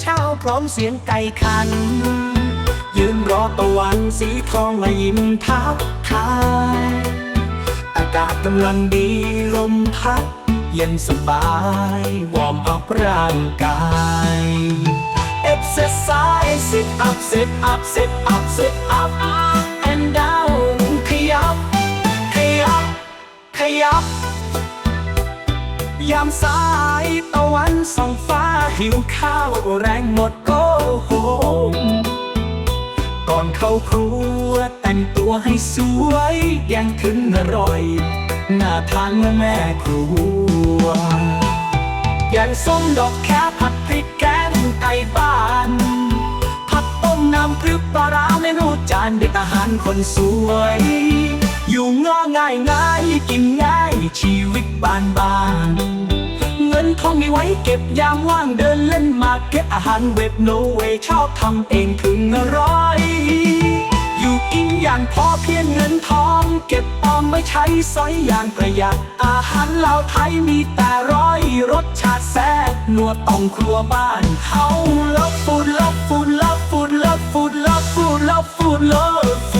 เช้าพร้อมเสียงไก่ขัน ยืนรอตะวันสีทองมายิ้มทักทายอากาศกำลังดีลมพัด เย็นสบายวอร์มอัพร่างกาย Exercise sit up sit up sit up sit up and ยามสายตะวันส่องฟ้าหิวข้าวแรงหมดก็โหมก่อนเข้าครัวแต่งตัวให้สวยยังถึงอร่อย หน่าทานเมื่อแม่ครัวแกงส้มดอกแคผัดพริกแกงไก่บ้าน ผัดต้มน้ำพริกปลาร้าเมนูจานเด็ดอาหารคนสวย อยู่ง่อง่ายง่ายกินง่ายชี ก็บยามว่างเดินเล่นมาเก็ตอาหารเว็บโนเวชอบทำเองถึงอร่อย อยู่กินอย่างพอเพียงเงินทอง เก็บออมไม่ใช้สอยอย่างประหยัด อาหารเหล่าไทยมีแต่ร้อยรสชาติแซ่บนัวต้องครัวบ้านเฮาลับฟูดลับฟูดลับฟูดลับฟูดลับฟูดลับฟูดลับฟูด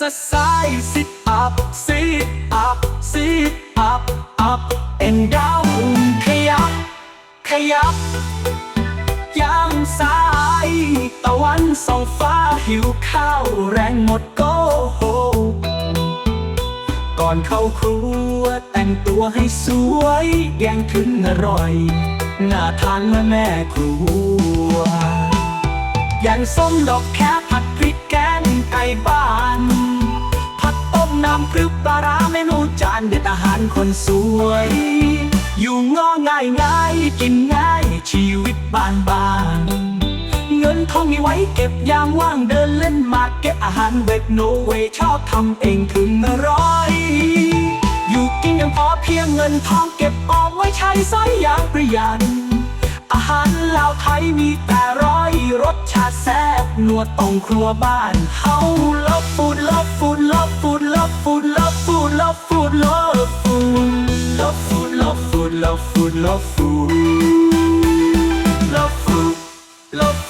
Exercise sit up sit up sit up up and down ขยับ ขยับย่ามสายตะวันส่องฟ้าหิวข้าวแรงหมดก็โหก่อนเข้าครัวแต่งตัวให้สวยแกงถึงอร่อยน่าทานมื่อแม่ครัวอย่างส้มดอกแคผัดพริกแกงไก่บ้า น้ำพริกปลาร้าเมนูจานเด็ดอาหารคนสวย อยู่ง้อง่ายง่ายกินง่ายชีวิตบ้านบานเงินทองมีไว้เก็บยามว่างเดินเล่นมาเก็บอาหารเวกโนเวชอบทำเองถึงอร่อยอยู่กินอย่างพอเพียงเงินทองเก็บออมไว้ใช้สอยอย่างประหยัดอาหารลาวไทยมีแต่ร้อยรสชาติแซ่บนัวต้องครัวบ้านเฮา love food love food love food love food love food love food love food